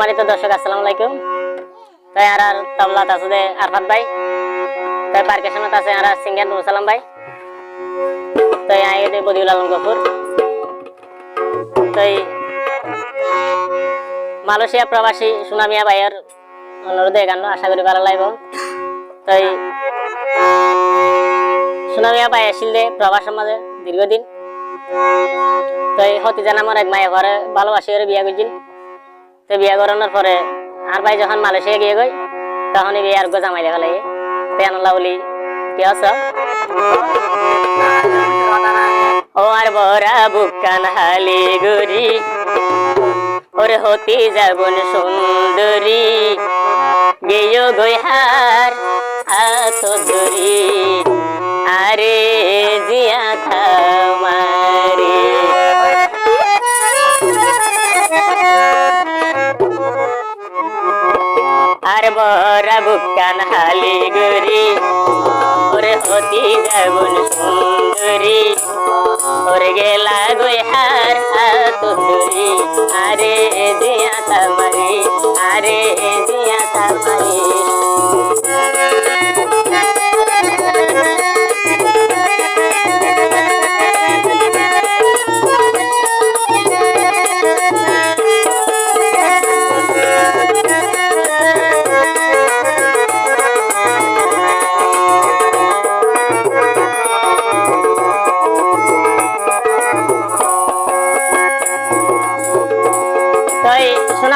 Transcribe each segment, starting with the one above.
সম্মানিত দর্শক, আসসালামু আলাইকুম। তাই আর আর যে আরফাত ভাই, তাই পার্কেশনত আছে আর সিঙ্গার নুর সালাম ভাই, তাই আই দে বদিউল আলম গফুর, তাই মালয়েশিয়া প্রবাসী সুনামিয়া ভাইয়ের অনুরোধে গান আশা করি ভালো লাগবে। তাই সুনামিয়া ভাই আসিল দে প্রবাসের মাঝে দীর্ঘদিন, তাই হতি জান আমার এক মায়ে ঘরে ভালোবাসি করে বিয়া করছিল। তো বিয়া করানোর পরে আর ভাই যখন মালয়েশিয়া গিয়ে গই তখন বিয়ে আর গো জামাই দেখা লাগে। তেনলা বলি, কি আছো? ও আর বরা বুকান হালি গুরি ওরে হতি যাবন সুন্দরী, গেয় গইহার হাত ধরি। আরে জিয়া খামারে বরা বুকান হালি গুরি ওরে হতি যাবন সুন্দরী ওরে গেলা গইহার হাত আরে দিয়া তামারি আরে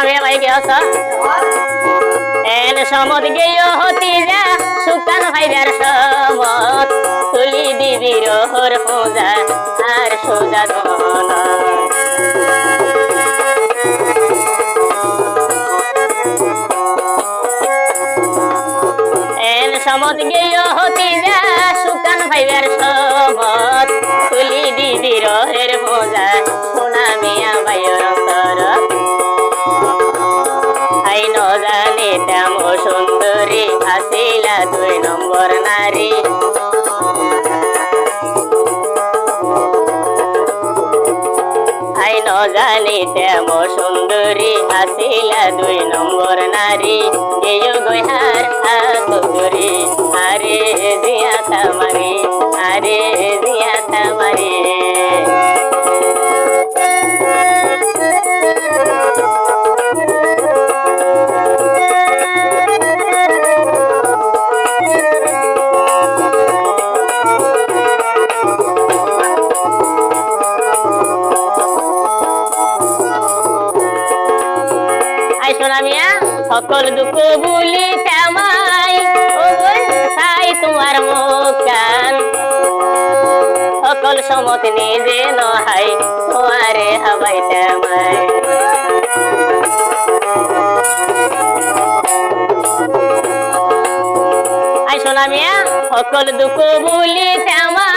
মিয়া ভাই আছ? এন সমত গেয় হতি যা, সুকান ভাইরার সমত। তুলি দিবি রহর পূজা, আর সোজা ধন এন সমত গেয় হতি দুই নম্বর নারী। আইন জানি তেম সুন্দরী, আসিলা দুই নম্বর নারী। গেয় গহার আরে দিয়া তামারি আরে দিয়া সোনা মিয়া সকল দুঃখ বুলি শ্যামাই ও তোমার সকল সমত নিজে নহাই, তোমারে হবাই আই সোনা মিয়া সকল দুঃখ বুলি শ্যামাই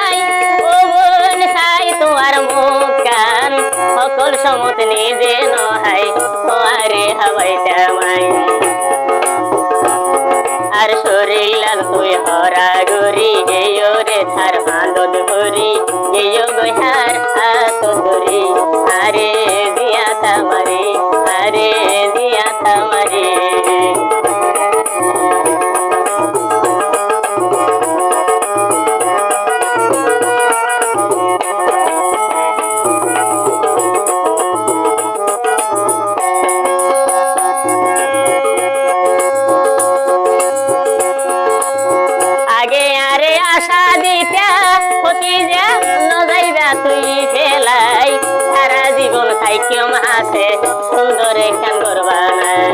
সুন্দর একখান করবা নাই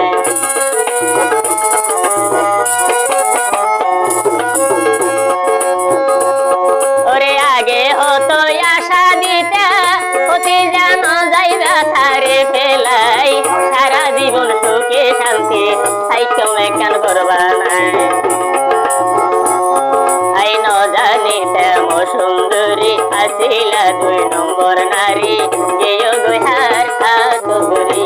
ওরে আগে হতো আশা দিতা হতি যা নজাইবা থারে ফেলাই। সারা জীবন সুখে শান্তি থাইকিও একখান করবা নাই আই জানি তেম সুন্দরী, আসিলা দুই নম্বর নারী। গেয় গুহার হাত ধরি।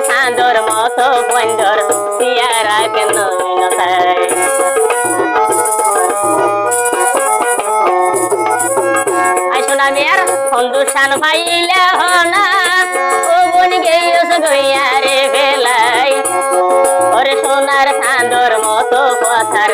সন্তুষ্ঠান পাইলে হনা ও বন গেয়স গইয়ারে বেলাই ওরে সোনার চাঁদর মতো কথার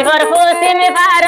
Se você me vai